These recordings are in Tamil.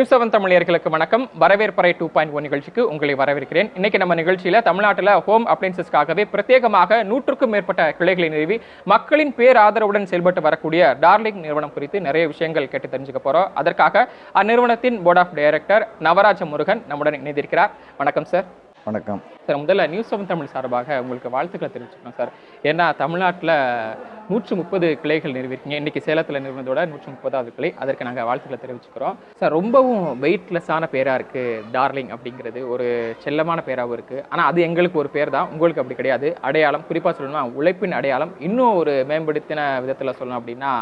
நியூஸ் செவன் தமிழர்களுக்கு வணக்கம். வரவேற்பறை டூ பாயிண்ட் ஒன் நிகழ்ச்சிக்கு உங்களை வரவேற்கிறேன். இன்னைக்கு நம்ம நிகழ்ச்சியில தமிழ்நாட்டில் ஹோம் அப்ளைன்சஸ்க்காகவே பிரத்யேகமாக நூற்றுக்கும் மேற்பட்ட கிளைகளை நிறுவி மக்களின் பேராதரவுடன் செயல்பட்டு வரக்கூடிய டார்லிங் நிறுவனம் குறித்து நிறைய விஷயங்கள் கேட்டு தெரிஞ்சுக்க போறோம். அதற்காக அந்நிறுவனத்தின் board of director Navaraja Murugan நம்முடன் இணைந்திருக்கிறார். வணக்கம் சார் வணக்கம். சார் முதல்ல நியூஸ் செவன் தமிழ் சார்பாக உங்களுக்கு வாழ்த்துக்களை தெரிவிச்சுக்கணும் சார். ஏன்னா தமிழ்நாட்டில் நூற்று முப்பது கிளைகள் நிறுவிருக்கீங்க. இன்னைக்கு சேலத்தில் நிறுவனதோட நூற்று முப்பதாவது கிளை. அதற்கு நாங்கள் வாழ்த்துக்களை தெரிவிச்சுக்கிறோம். சார் ரொம்பவும் வெயிட்லெஸ்ஸான பேராக இருக்குது டார்லிங் அப்படிங்கிறது. ஒரு செல்லமான பேராகவும் இருக்குது ஆனால் அது எங்களுக்கு ஒரு பேர் தான். உங்களுக்கு அப்படி கிடையாது. அடையாளம் குறிப்பாக சொல்லணும்னா உழைப்பின் அடையாளம். இன்னும் ஒரு மேம்படுத்தின விதத்தில் சொல்லணும் அப்படின்னா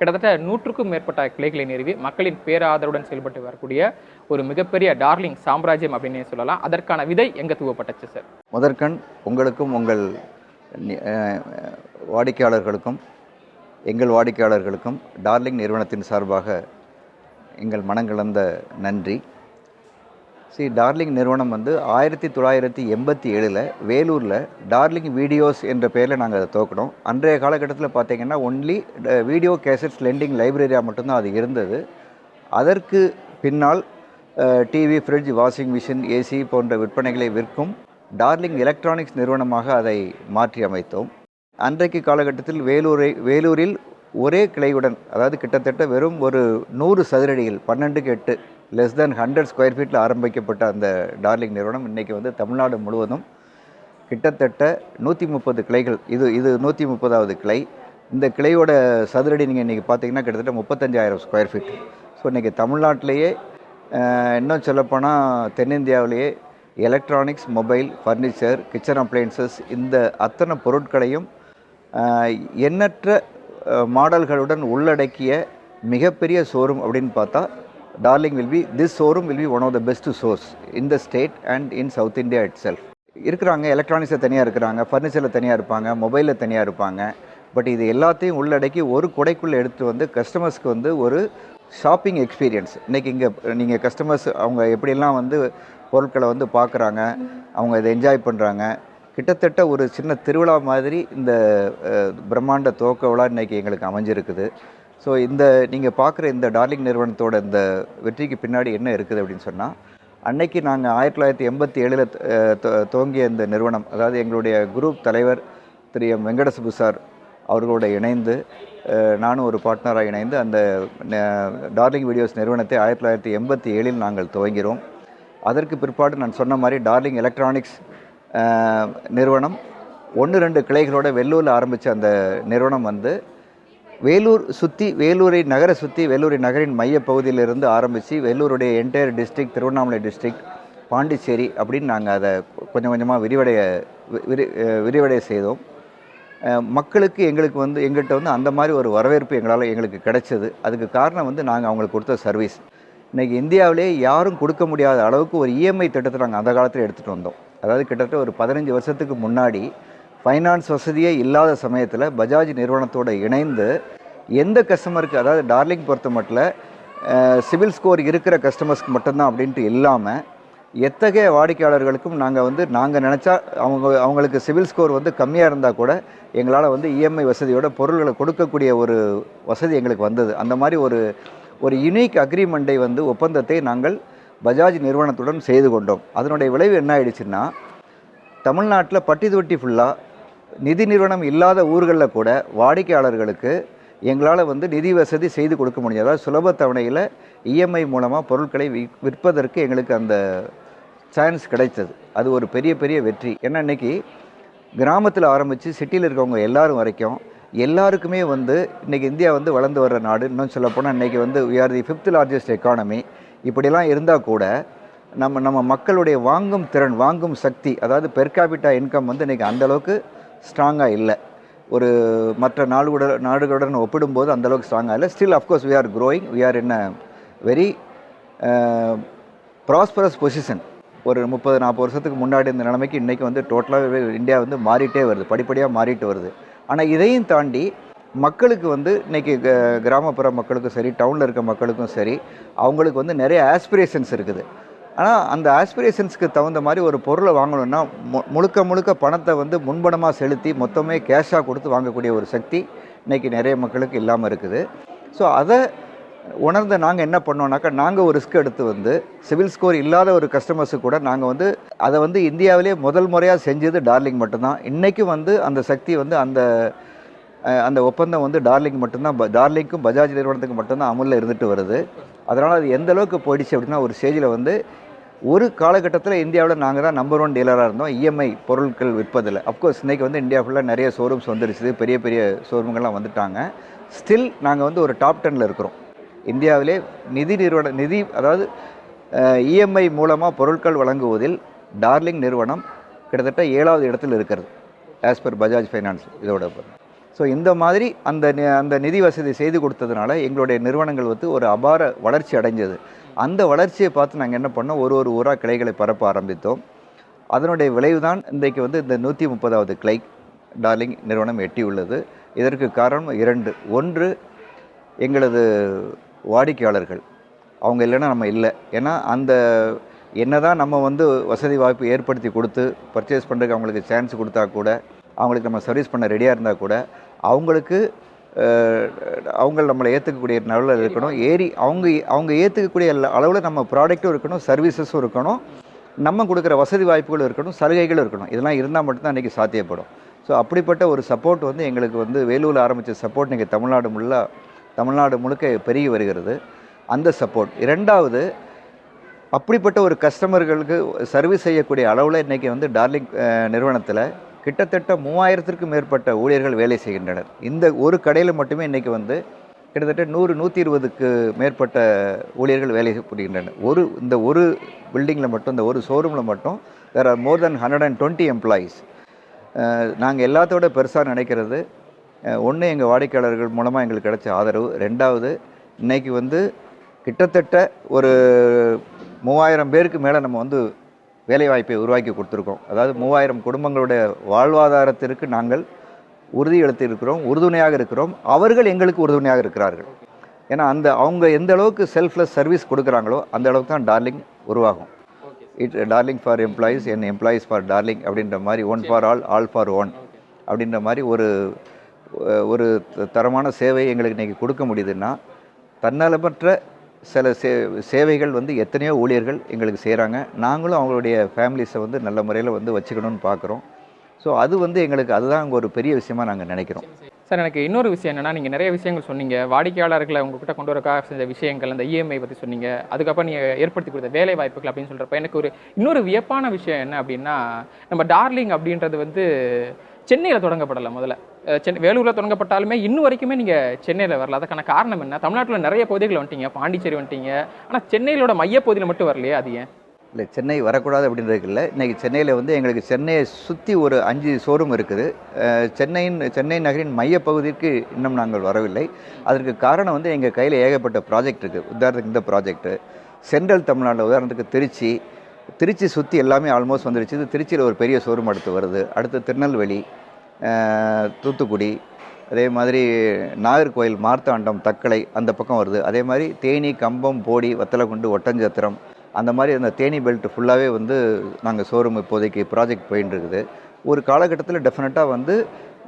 கிட்டத்தட்ட நூற்றுக்கும் மேற்பட்ட கிளைகளை நிறுவி மக்களின் பேராதரவுடன் செயல்பட்டு வரக்கூடிய ஒரு மிகப்பெரிய டார்லிங் சாம்ராஜ்யம் அப்படின்னு சொல்லலாம். அதற்கான விதை எங்கே தூவப்பட்டுச்சு சார். முதற்கண் உங்களுக்கும் உங்கள் வாடிக்கையாளர்களுக்கும் எங்கள் வாடிக்கையாளர்களுக்கும் டார்லிங் நிறுவனத்தின் சார்பாக எங்கள் மனங்கலந்த நன்றி. சி டார்லிங் நிறுவனம் வந்து ஆயிரத்தி தொள்ளாயிரத்தி எண்பத்தி ஏழில் வேலூரில் டார்லிங் வீடியோஸ் என்ற பெயரில் நாங்கள் அதை தோக்கணும் அன்றைய காலகட்டத்தில் பார்த்தீங்கன்னா ஒன்லி வீடியோ கேசட்ஸ் லெண்டிங் லைப்ரரியாக மட்டும்தான் அது இருந்தது. அதற்கு பின்னால் TV fridge washing machine AC போன்ற விற்பனைகளை விற்கும் டார்லிங் எலக்ட்ரானிக்ஸ் நிறுவனமாக அதை மாற்றி அமைத்தோம். அன்றைக்கு காலகட்டத்தில் வேலூரை வேலூரில் ஒரே கிளையுடன் அதாவது கிட்டத்தட்ட வெறும் ஒரு நூறு சதுரடியில் பன்னெண்டுக்கு எட்டு லெஸ் தென் ஹண்ட்ரட் ஸ்கொயர் ஃபீட்டில் ஆரம்பிக்கப்பட்ட அந்த டார்லிங் நிறுவனம் இன்றைக்கி வந்து தமிழ்நாடு முழுவதும் கிட்டத்தட்ட நூற்றி முப்பது கிளைகள். இது இது நூற்றி முப்பதாவது கிளை. இந்த கிளையோட சதுரடி நீங்கள் இன்றைக்கி பார்த்தீங்கன்னா கிட்டத்தட்ட முப்பத்தஞ்சாயிரம் ஸ்கொயர் ஃபீட் ஸோ இன்றைக்கி தமிழ்நாட்டிலேயே இன்னும் சொல்லப்போனால் தென்னிந்தியாவிலேயே electronics mobile furniture kitchen appliances இந்த அத்தனை பொருட்களையும் எண்ணற்ற மாடல்களுடன் உள்ளடக்கிய மிகப்பெரிய ஷோரூம் அப்படின்னு பார்த்தா Darling will be this showroom will be one of the best source in the state and in South India itself இருக்கிறாங்க எலக்ட்ரானிக்ஸில் தனியாக இருக்கிறாங்க ஃபர்னிச்சரில் தனியாக இருப்பாங்க மொபைலில் தனியாக இருப்பாங்க. பட் இது எல்லாத்தையும் உள்ளடக்கி ஒரு குடைக்குள்ளே எடுத்து வந்து கஸ்டமர்ஸ்க்கு வந்து ஒரு ஷாப்பிங் எக்ஸ்பீரியன்ஸ் இன்றைக்கி இங்கே நீங்கள் கஸ்டமர்ஸ் அவங்க எப்படிலாம் வந்து பொருட்களை வந்து பார்க்குறாங்க. அவங்க இதை என்ஜாய் பண்ணுறாங்க கிட்டத்தட்ட ஒரு சின்ன திருவிழா மாதிரி இந்த பிரம்மாண்ட துவக்க விழா இன்னைக்கு எங்களுக்கு அமைஞ்சிருக்குது. ஸோ இந்த நீங்கள் பார்க்குற இந்த டார்லிங் நிறுவனத்தோட இந்த வெற்றிக்கு பின்னாடி என்ன இருக்குது அப்படின்னு சொன்னால் அன்னைக்கு நாங்கள் ஆயிரத்தி தொள்ளாயிரத்தி எண்பத்தி ஏழில் துவங்கிய இந்த நிறுவனம் அதாவது எங்களுடைய குரூப் தலைவர் திரு எம் வெங்கடசுபு சார் அவர்களோட இணைந்து நானும் ஒரு பார்ட்னராக இணைந்து அந்த டார்லிங் வீடியோஸ் நிறுவனத்தை ஆயிரத்தி தொள்ளாயிரத்தி எண்பத்தி ஏழில் நாங்கள் துவங்கிறோம். அதற்கு பிற்பாடு நான் சொன்ன மாதிரி டார்லிங் எலக்ட்ரானிக்ஸ் நிறுவனம். ஒன்று ரெண்டு கிளைகளோட வெள்ளூரில் ஆரம்பித்த அந்த நிறுவனம் வந்து வேலூர் சுற்றி வேலூரை நகரை சுற்றி வேலூரை நகரின் மைய பகுதியிலிருந்து ஆரம்பித்து வேலூருடைய entire district Tiruvannamalai district Pondicherry அப்படின்னு நாங்கள் அதை கொஞ்சம் கொஞ்சமாக விரிவடைய வி- விரி விரிவடைய செய்தோம். மக்களுக்கு எங்களுக்கு வந்து எங்கள்கிட்ட வந்து அந்த மாதிரி ஒரு வரவேற்பு எங்களால் எங்களுக்கு கிடைச்சது. அதுக்கு காரணம் வந்து நாங்கள் அவங்களுக்கு கொடுத்த சர்வீஸ் இன்றைக்கி இந்தியாவிலே யாரும் கொடுக்க முடியாத அளவுக்கு ஒரு இஎம்ஐ திட்டத்தை நாங்கள் அந்த காலத்தில் எடுத்துகிட்டு வந்தோம். அதாவது கிட்டத்தட்ட ஒரு பதினஞ்சு வருஷத்துக்கு முன்னாடி ஃபைனான்ஸ் வசதியே இல்லாத சமயத்தில் பஜாஜ் நிறுவனத்தோடு இணைந்து எந்த கஸ்டமருக்கு அதாவது டார்லிங் பொறுத்த மட்டும் சிவில் ஸ்கோர் இருக்கிற கஸ்டமர்ஸ்க்கு மட்டும்தான் அப்படின்ட்டு இல்லாமல் எத்தகைய வாடிக்கையாளர்களுக்கும் நாங்கள் வந்து நாங்கள் நினச்சா அவங்க அவங்களுக்கு சிவில் ஸ்கோர் வந்து கம்மியாக இருந்தால் கூட எங்களால் வந்து இஎம்ஐ வசதியோட பொருள்களை கொடுக்கக்கூடிய ஒரு வசதி எங்களுக்கு வந்தது. அந்த மாதிரி ஒரு ஒரு யுனிக் அக்ரிமெண்ட்டை வந்து ஒப்பந்தத்தை நாங்கள் பஜாஜ் நிறுவனத்துடன் செய்து கொண்டோம். அதனுடைய விளைவு என்ன ஆயிடுச்சுன்னா தமிழ்நாட்டில் பட்டி தொட்டி ஃபுல்லாக நிதி நிறுவனம் இல்லாத ஊர்களில் கூட வாடிக்கையாளர்களுக்கு எங்களால் வந்து நிதி வசதி செய்து கொடுக்க முடியாது. அதாவது சுலப தவணையில் இஎம்ஐ மூலமாக பொருட்களை வி விற்பதற்கு எங்களுக்கு அந்த சான்ஸ் கிடைத்தது. அது ஒரு பெரிய பெரிய வெற்றி. ஏன்னா இன்றைக்கி கிராமத்தில் ஆரம்பித்து சிட்டியில் இருக்கவங்க எல்லாரும் வரைக்கும் எல்லாருக்குமே வந்து இன்றைக்கி இந்தியா வந்து வளர்ந்து வர்ற நாடு. இன்னும் சொல்லப்போனால் இன்றைக்கி வந்து we the fifth largest economy இப்படிலாம் இருந்தால் கூட நம்ம நம்ம மக்களுடைய வாங்கும் திறன் வாங்கும் சக்தி அதாவது பெர் கேபிட்டா இன்கம் வந்து இன்றைக்கி அந்தளவுக்கு ஸ்ட்ராங்காக இல்லை. ஒரு மற்ற நாடுகளுடன் நாடுகளுடன் ஒப்பிடும்போது அந்தளவுக்கு ஸ்ட்ராங்காக இல்லை. Still of course we are growing we are in very prosperous position ஒரு முப்பது நாற்பது வருஷத்துக்கு முன்னாடி இந்த நிலைமைக்கு இன்றைக்கி வந்து டோட்டலாக இந்தியா வந்து மாறிட்டே வருது. படிப்படியாக மாறிட்டு வருது. ஆனால் இதையும் தாண்டி மக்களுக்கு வந்து இன்றைக்கி கிராமப்புற மக்களுக்கும் சரி டவுனில் இருக்க மக்களுக்கும் சரி அவங்களுக்கு வந்து நிறைய ஆஸ்பிரேஷன்ஸ் இருக்குது. ஆனால் அந்த ஆஸ்பிரேஷன்ஸ்க்கு தகுந்த மாதிரி ஒரு பொருளை வாங்கணும்னா மு முழுக்க முழுக்க பணத்தை வந்து முன்பணமாக செலுத்தி மொத்தமே கேஷாக கொடுத்து வாங்கக்கூடிய ஒரு சக்தி இன்றைக்கி நிறைய மக்களுக்கு இல்லாமல் இருக்குது. ஸோ அதை உணர்ந்து நாங்கள் என்ன பண்ணோம்னாக்கா நாங்கள் ஒரு ரிஸ்க் எடுத்து வந்து சிவில் ஸ்கோர் இல்லாத ஒரு கஸ்டமர்ஸு கூட நாங்கள் வந்து அதை வந்து இந்தியாவிலே முதல் முறையாக செஞ்சது டார்லிங் மட்டும்தான். இன்றைக்கும் வந்து அந்த சக்தி வந்து அந்த அந்த ஒப்பந்தம் வந்து டார்லிங் மட்டும்தான் டார்லிங்க்கும் பஜாஜ் நிறுவனத்துக்கு மட்டும்தான் அமலில் இருந்துட்டு வருது. அதனால் அது எந்த அளவுக்கு போயிடுச்சு அப்படின்னா ஒரு ஸ்டேஜில் வந்து ஒரு காலகட்டத்தில் இந்தியாவில் நாங்கள் தான் நம்பர் ஒன் டீலராக இருந்தோம். இஎம்ஐ பொருட்கள் விற்பதில் அஃப்கோர்ஸ் இன்றைக்கி வந்து இந்தியா ஃபுல்லாக நிறைய ஷோரூம்ஸ் வந்துருச்சு. பெரிய பெரிய ஷோரூம்கள்லாம் வந்துட்டாங்க. ஸ்டில் நாங்கள் வந்து ஒரு டாப் டெனில் இருக்கிறோம். இந்தியாவிலே நிதி நிறுவன நிதி அதாவது இஎம்ஐ மூலமாக பொருட்கள் வழங்குவதில் டார்லிங் நிறுவனம் கிட்டத்தட்ட ஏழாவது இடத்தில் இருக்கிறது ஆஸ் பர் பஜாஜ் ஃபைனான்ஸ் இதோட ஸோ இந்த மாதிரி அந்த நி- அந்த நிதி வசதி செய்து கொடுத்ததுனால எங்களுடைய நிறுவனங்கள் வந்து ஒரு அபார வளர்ச்சி அடைஞ்சது. அந்த வளர்ச்சியை பார்த்து நாங்கள் என்ன பண்ணோம் ஒரு ஒரு ஊராக கிளைகளை பரப்ப ஆரம்பித்தோம். அதனுடைய விளைவு தான் இன்றைக்கு வந்து இந்த நூற்றி முப்பதாவது கிளை டார்லிங் நிறுவனம் எட்டியுள்ளது. இதற்கு காரணம் இரண்டு. ஒன்று எங்களது வாடிக்கையாளர்கள். அவங்க இல்லைன்னா நம்ம இல்லை. ஏன்னா அந்த என்ன தான் நம்ம வந்து வசதி வாய்ப்பு ஏற்படுத்தி கொடுத்து பர்ச்சேஸ் பண்ணுறதுக்கு அவங்களுக்கு சான்ஸ் கொடுத்தா கூட அவங்களுக்கு நம்ம சர்வீஸ் பண்ண ரெடியாக இருந்தால் கூட அவங்களுக்கு அவங்க நம்மளை ஏற்றுக்கக்கூடிய லெவலில் இருக்கணும். ஏறி அவங்க அவங்க ஏற்றுக்கக்கூடிய அளவில் நம்ம ப்ராடக்ட்டும் இருக்கணும் சர்வீசஸும் இருக்கணும். நம்ம கொடுக்குற வசதி வாய்ப்புகளும் இருக்கணும் சலுகைகளும் இருக்கணும். இதெல்லாம் இருந்தால் மட்டும்தான் இன்றைக்கி சாத்தியப்படும். ஸோ அப்படிப்பட்ட ஒரு சப்போர்ட் வந்து எங்களுக்கு வந்து வேலூரில் ஆரம்பித்த சப்போர்ட் நீங்கள் தமிழ்நாடு முல்லாக தமிழ்நாடு முழுக்க பெருகி வருகிறது. அந்த சப்போர்ட் இரண்டாவது அப்படிப்பட்ட ஒரு கஸ்டமர்களுக்கு சர்வீஸ் செய்யக்கூடிய அளவில் இன்றைக்கி வந்து டார்லிங் நிறுவனத்தில் கிட்டத்தட்ட மூவாயிரத்திற்கும் மேற்பட்ட ஊழியர்கள் வேலை செய்கின்றனர். இந்த ஒரு கடையில் மட்டுமே இன்றைக்கி வந்து கிட்டத்தட்ட நூறு நூற்றி இருபதுக்கு மேற்பட்ட ஊழியர்கள் வேலை புரிகின்றனர். ஒரு இந்த ஒரு பில்டிங்கில் மட்டும் இந்த ஒரு ஷோரூமில் மட்டும் வேறு or more than hundred and twenty employees நாங்கள் எல்லாத்தோட பெருசாக நினைக்கிறது ஒன்று எங்கள் வாடிக்கையாளர்கள் மூலமாக எங்களுக்கு கிடைச்ச ஆதரவு. ரெண்டாவது இன்னைக்கு வந்து கிட்டத்தட்ட ஒரு மூவாயிரம் பேருக்கு மேலே நம்ம வந்து வேலைவாய்ப்பை உருவாக்கி கொடுத்துருக்கோம். அதாவது மூவாயிரம் குடும்பங்களுடைய வாழ்வாதாரத்திற்கு நாங்கள் உறுதி இருக்கிறோம் உறுதுணையாக இருக்கிறோம். அவர்கள் எங்களுக்கு உறுதுணையாக இருக்கிறார்கள். ஏன்னா அந்த அவங்க எந்த அளவுக்கு செல்ஃப்லெஸ் சர்வீஸ் கொடுக்குறாங்களோ அந்த அளவுக்கு தான் டார்லிங் உருவாகும். It Darling for employees and employees for Darling அப்படின்ற மாதிரி one for all all for one அப்படின்ற மாதிரி ஒரு ஒரு தரமான சேவை எங்களுக்கு இன்றைக்கி கொடுக்க முடியுதுன்னா தன்னலமற்ற சில சே சேவைகள் வந்து எத்தனையோ ஊழியர்கள் எங்களுக்கு செய்கிறாங்க நாங்களும் அவங்களுடைய ஃபேமிலிஸை வந்து நல்ல முறையில் வந்து வச்சுக்கணும்னு பார்க்குறோம் ஸோ அது வந்து எங்களுக்கு அதுதான் அங்கே ஒரு பெரிய விஷயமாக நாங்கள் நினைக்கிறோம். சார் எனக்கு இன்னொரு விஷயம் என்னென்னா நீங்கள் நிறைய விஷயங்கள் சொன்னீங்க. வாடிக்கையாளர்களை உங்ககிட்ட கொண்டு வரக்காக செஞ்ச விஷயங்கள் அந்த இஎம்ஐ பற்றி சொன்னீங்க. அதுக்கப்புறம் நீங்கள் ஏற்படுத்தி கொடுத்த வேலை வாய்ப்புகள் அப்படின்னு சொல்கிறப்ப எனக்கு ஒரு இன்னொரு வியப்பான விஷயம் என்ன அப்படின்னா நம்ம டார்லிங் அப்படின்றது வந்து சென்னையில் தொடங்கப்படலை முதல்ல. சென்னை வேலூரில் தொடங்கப்பட்டாலுமே இன்னும் வரைக்குமே நீங்கள் சென்னையில் வரல. அதுக்கான காரணம் என்ன? தமிழ்நாட்டில் நிறைய பகுதிகள் வந்துட்டீங்க. பாண்டிச்சேரி வந்துட்டீங்க. ஆனால் சென்னையிலோட மையப்பகுதியில் மட்டும் வரலையே அது ஏன்? இல்லை சென்னை வரக்கூடாது அப்படின்றது இல்லை. இன்றைக்கி சென்னையில் வந்து எங்களுக்கு சென்னையை சுற்றி ஒரு அஞ்சு ஷோரூம் இருக்குது. சென்னையின் சென்னை நகரின் மையப்பகுதிக்கு இன்னும் நாங்கள் வரவில்லை. அதற்கு காரணம் வந்து எங்கள் கையில் ஏகப்பட்ட ப்ராஜெக்ட் இருக்குது உதாரணத்துக்கு இந்த ப்ராஜெக்ட்டு சென்ட்ரல் தமிழ்நாட்டில் உதாரணத்துக்கு திருச்சி. திருச்சி சுற்றி எல்லாமே ஆல்மோஸ்ட் வந்துருச்சு. இது திருச்சியில் ஒரு பெரிய ஷோரூம் அடுத்து வருது. அடுத்து திருநெல்வேலி. தூத்துக்குடி அதே மாதிரி நாகர்கோயில் மார்த்தாண்டம் தக்கலை அந்த பக்கம் வருது. அதே மாதிரி தேனி கம்பம் போடி வத்தலக்குண்டு ஒட்டஞ்சத்திரம் அந்த மாதிரி அந்த தேனி பெல்ட் ஃபுல்லாகவே வந்து நாங்கள் ஷோரூம் இப்போதைக்கு ப்ராஜெக்ட் போயின்னு இருக்குது ஒரு காலகட்டத்தில் டெஃபினட்டாக வந்து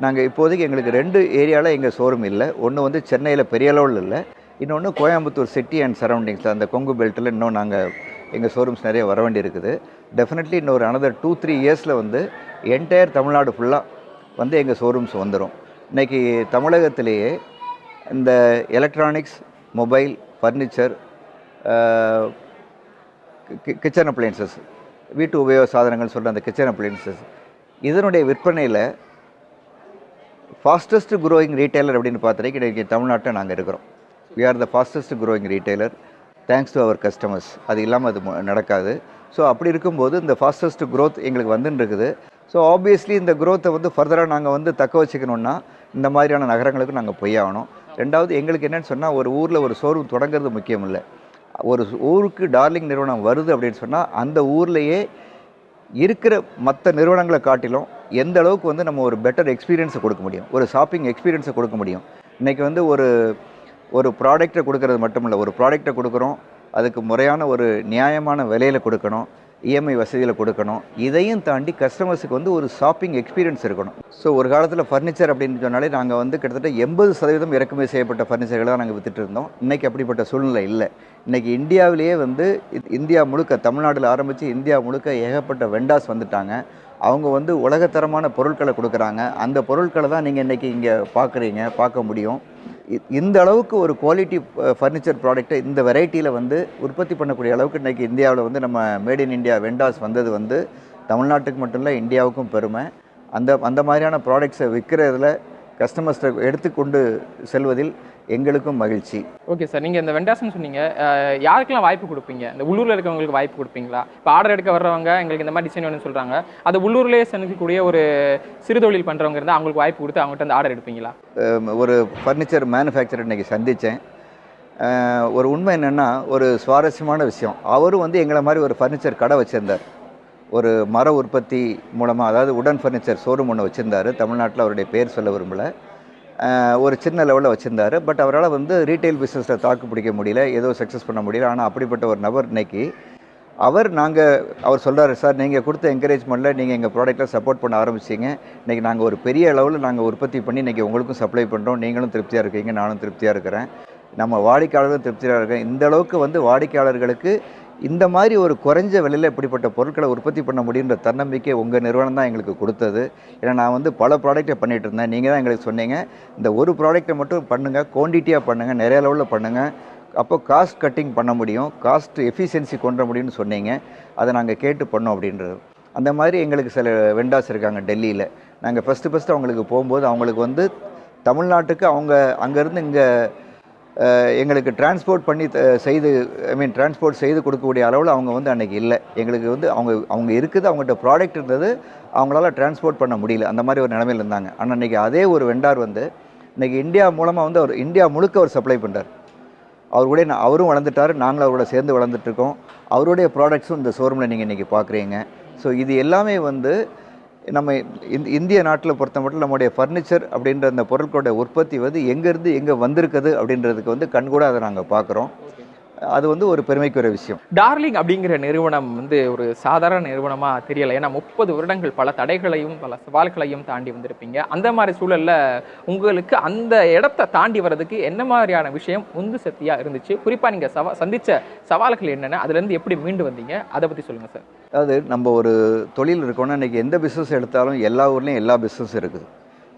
நாங்கள் இப்போதைக்கு எங்களுக்கு ரெண்டு ஏரியாவில் எங்கள் ஷோரூம் இல்லை. ஒன்று வந்து சென்னையில் பெரிய அளவில் இல்லை. இன்னொன்று கோயம்புத்தூர் சிட்டி அண்ட் சரௌண்டிங்ஸில் அந்த கொங்கு பெல்ட்டில் இன்னும் நாங்கள் எங்கள் ஷோரூம்ஸ் நிறைய வர வேண்டியிருக்குது. டெஃபினெட்லி இன்னொரு அனதர் டூ த்ரீ இயர்ஸில் வந்து என்டையர் தமிழ்நாடு ஃபுல்லாக வந்து எங்கள் ஷோரூம்ஸ் வந்துடும் இன்றைக்கி தமிழகத்திலேயே இந்த electronics mobile furniture kitchen appliances வீட்டு உபயோக சாதனங்கள் சொல்கிற அந்த கிச்சன் அப்ளையன்சஸ் இதனுடைய விற்பனையில் ஃபாஸ்டஸ்ட் குரோயிங் ரீட்டைலர் அப்படின்னு பார்த்துட்டு இன்றைக்கி தமிழ்நாட்டில் நாங்கள் இருக்கிறோம். We are the fastest growing retailer thanks to our customers அது இல்லாமல் அது நடக்காது. ஸோ அப்படி இருக்கும்போது இந்த ஃபாஸ்டஸ்ட் க்ரோத் எங்களுக்கு வந்துன்னு இருக்குது. ஸோ ஆப்வியஸ்லி இந்த க்ரோத்தை வந்து ஃபர்தராக நாங்கள் வந்து தக்க வச்சுக்கணுன்னா இந்த மாதிரியான நகரங்களுக்கு நாங்கள் போய் ஆகணும். ரெண்டாவது எங்களுக்கு என்னென்னு சொன்னால் ஒரு ஊரில் ஒரு ஷோரூம் தொடங்குறது முக்கியம் இல்லை. ஒரு ஊருக்கு டார்லிங் நிறுவனம் வருது அப்படின்னு சொன்னால் அந்த ஊர்லேயே இருக்கிற மற்ற நிறுவனங்களை காட்டிலும் எந்த அளவுக்கு வந்து நம்ம ஒரு பெட்டர் எக்ஸ்பீரியன்ஸை கொடுக்க முடியும்? ஒரு ஷாப்பிங் எக்ஸ்பீரியன்ஸை கொடுக்க முடியும்? இன்றைக்கி வந்து ஒரு ஒரு ப்ராடக்ட்டை கொடுக்கறது மட்டும் இல்லை ஒரு ப்ராடக்ட்டை கொடுக்குறோம். அதுக்கு முறையான ஒரு நியாயமான விலையில் கொடுக்கணும். இஎம்ஐ வசதியில் கொடுக்கணும். இதையும் தாண்டி கஸ்டமர்ஸுக்கு வந்து ஒரு ஷாப்பிங் எக்ஸ்பீரியன்ஸ் இருக்கணும். ஸோ ஒரு காலத்தில் ஃபர்னிச்சர் அப்படின்னு சொன்னாலே நாங்கள் வந்து கிட்டத்தட்ட எண்பது சதவீதம் இறக்குமதி செய்யப்பட்ட ஃபர்னிச்சர்களை தான் நாங்கள் வித்துட்டு இருந்தோம் இன்றைக்கி அப்படிப்பட்ட சூழ்நிலை இல்லை. இன்றைக்கி இந்தியாவிலேயே வந்து இந்தியா முழுக்க தமிழ்நாட்டில் ஆரம்பித்து இந்தியா முழுக்க ஏகப்பட்ட வெண்டாஸ் வந்துட்டாங்க. அவங்க வந்து உலகத்தரமான பொருட்களை கொடுக்குறாங்க. அந்த பொருட்களை தான் நீங்கள் இன்றைக்கி இங்கே பார்க்குறீங்க பார்க்க முடியும். இ- இந்த அளவுக்கு ஒரு குவாலிட்டி ஃபர்னிச்சர் ப்ராடக்ட்டை இந்த வெரைட்டியில் வந்து உற்பத்தி பண்ணக்கூடிய அளவுக்கு இன்றைக்கி இந்தியாவில் வந்து நம்ம மேட் இன் இந்தியா வெண்டாஸ் வந்தது வந்து தமிழ்நாட்டுக்கு மட்டும் இல்லை இந்தியாவுக்கும் பெருமை. அந்த அந்த மாதிரியான ப்ராடக்ட்ஸை விற்கிறதுல கஸ்டமர்ஸ்ட்டை எடுத்துக்கொண்டு செல்வதில் எங்களுக்கும் மகிழ்ச்சி. ஓகே சார் நீங்கள் இந்த வெண்டாஸ்னு சொன்னீங்க யாருக்கெல்லாம் வாய்ப்பு கொடுப்பீங்க? இந்த உள்ளூரில் இருக்கவங்களுக்கு வாய்ப்பு கொடுப்பீங்களா? இப்போ ஆர்டர் எடுக்க வர்றவங்க எங்களுக்கு இந்த மாதிரி டிசைன் வேணும்னு சொல்கிறாங்க அது உள்ளூர்லேயே செஞ்சுக்கூடிய ஒரு சிறு தொழில் பண்ணுறவங்க இருந்தால் அவங்களுக்கு வாய்ப்பு கொடுத்து அவங்ககிட்ட அந்த ஆர்டர் எடுப்பீங்களா? ஒரு ஃபர்னிச்சர் மேனுஃபேக்சர் இன்னைக்கு சந்தித்தேன் ஒரு உண்மை என்னென்னா ஒரு சுவாரஸ்யமான விஷயம். அவரும் வந்து எங்களை மாதிரி ஒரு ஃபர்னிச்சர் கடை வச்சுருந்தார். ஒரு மர உற்பத்தி மூலமாக அதாவது உடன் ஃபர்னிச்சர் ஷோரூம் ஒன்று வச்சுருந்தார். தமிழ்நாட்டில் அவருடைய பேர் சொல்ல விரும்பல. ஒரு சின்ன லெவலில் வச்சுருந்தார். பட் அவரால் வந்து ரீட்டைல் பிஸ்னஸில் தாக்கு பிடிக்க முடியல ஏதோ சக்ஸஸ் பண்ண முடியல. ஆனால் அப்படிப்பட்ட ஒரு நபர் இன்னைக்கு அவர் நாங்கள் அவர் சொல்கிறாரு சார் நீங்கள் கொடுத்த என்கரேஜ்மெண்ட்டில் நீங்கள் எங்கள் ப்ராடக்ட்டில் சப்போர்ட் பண்ண ஆரம்பிச்சீங்க. இன்றைக்கி நாங்கள் ஒரு பெரிய அளவில் நாங்கள் உற்பத்தி பண்ணி இன்றைக்கி உங்களுக்கும் சப்ளை பண்ணுறோம் நீங்களும் திருப்தியாக இருக்கீங்க நானும் திருப்தியாக இருக்கிறேன். நம்ம வாடிக்கையாளர்களும் திருப்தியாக இருக்கேன். இந்த அளவுக்கு வந்து வாடிக்கையாளர்களுக்கு இந்த மாதிரி ஒரு குறைஞ்ச விலையில் இப்படிப்பட்ட பொருட்களை உற்பத்தி பண்ண முடியுன்ற தன்னம்பிக்கை உங்கள் நிறுவனம் தான் எங்களுக்கு கொடுத்தது. ஏன்னா நான் வந்து பல ப்ராடக்ட்டை பண்ணிகிட்டு இருந்தேன். நீங்கள் தான் எங்களுக்கு சொன்னீங்க. இந்த ஒரு ப்ராடக்ட்டை மட்டும் பண்ணுங்கள் குவான்டிட்டியாக பண்ணுங்கள் நிறைய லெவலில் பண்ணுங்கள் அப்போ காஸ்ட் கட்டிங் பண்ண முடியும். காஸ்ட் எஃபிஷியன்சி கொண்டு வர முடியும்னு சொன்னீங்க. அதை நாங்கள் கேட்டு பண்ணோம் அப்படின்றது. அந்த மாதிரி எங்களுக்கு சில வெண்டாஸ் இருக்காங்க டெல்லியில். நாங்கள் ஃபஸ்ட்டு ஃபஸ்ட்டு அவங்களுக்கு போகும்போது அவங்களுக்கு வந்து தமிழ்நாட்டுக்கு அவங்க அங்கேருந்து இங்கே எங்களுக்கு டிரான்ஸ்போர்ட் பண்ணி செய்து ஐ மீன் டிரான்ஸ்போர்ட் செய்து கொடுக்கக்கூடிய அளவில் அவங்க வந்து அன்றைக்கி இல்லை. எங்களுக்கு வந்து அவங்க அவங்க இருக்குது அவங்ககிட்ட ப்ராடக்ட் இருந்தது அவங்களால டிரான்ஸ்போர்ட் பண்ண முடியல. அந்த மாதிரி ஒரு நிலமையில் இருந்தாங்க. ஆனால் அன்றைக்கி அதே ஒரு வெண்டார் வந்து இன்றைக்கி இந்தியா மூலமாக வந்து அவர் இந்தியா முழுக்க அவர் சப்ளை பண்ணுறார் அவர் கூட நான் அவரும் வளர்ந்துட்டார் நாங்களும் அவரோட சேர்ந்து வளர்ந்துட்டுருக்கோம் அவருடைய ப்ராடக்ட்ஸும் இந்த ஷோரூமில் நீங்கள் இன்றைக்கி பார்க்குறீங்க ஸோ இது எல்லாமே வந்து நம்ம இந்திய நாட்டில் பொறுத்த மட்டும் நம்முடைய ஃபர்னிச்சர் அப்படின்ற அந்த பொருட்களோட உற்பத்தி வந்து எங்கேருந்து எங்கே வந்திருக்குது அப்படின்றதுக்கு வந்து கண்கூட அதை நாங்கள் பார்க்குறோம். அது வந்து ஒரு பெருமைக்குரிய விஷயம். டார்லிங் அப்படிங்கிற நிறுவனம் வந்து ஒரு சாதாரண நிறுவனமாக தெரியலை. ஏன்னா முப்பது வருடங்கள் பல தடைகளையும் பல சவால்களையும் தாண்டி வந்திருப்பீங்க. அந்த மாதிரி சூழலில் உங்களுக்கு அந்த இடத்த தாண்டி வர்றதுக்கு என்ன மாதிரியான விஷயம் உந்து சக்தியாக இருந்துச்சு? குறிப்பாக நீங்கள் சவா சந்தித்த சவால்கள் என்னென்ன? அதுலேருந்து எப்படி மீண்டு வந்தீங்க? அதை பற்றி சொல்லுங்கள் சார். அதாவது நம்ம ஒரு தொழில் இருக்கோன்னா இன்றைக்கி எந்த பிஸ்னஸ் எடுத்தாலும் எல்லா ஊர்லேயும் எல்லா பிஸ்னஸ் இருக்குது.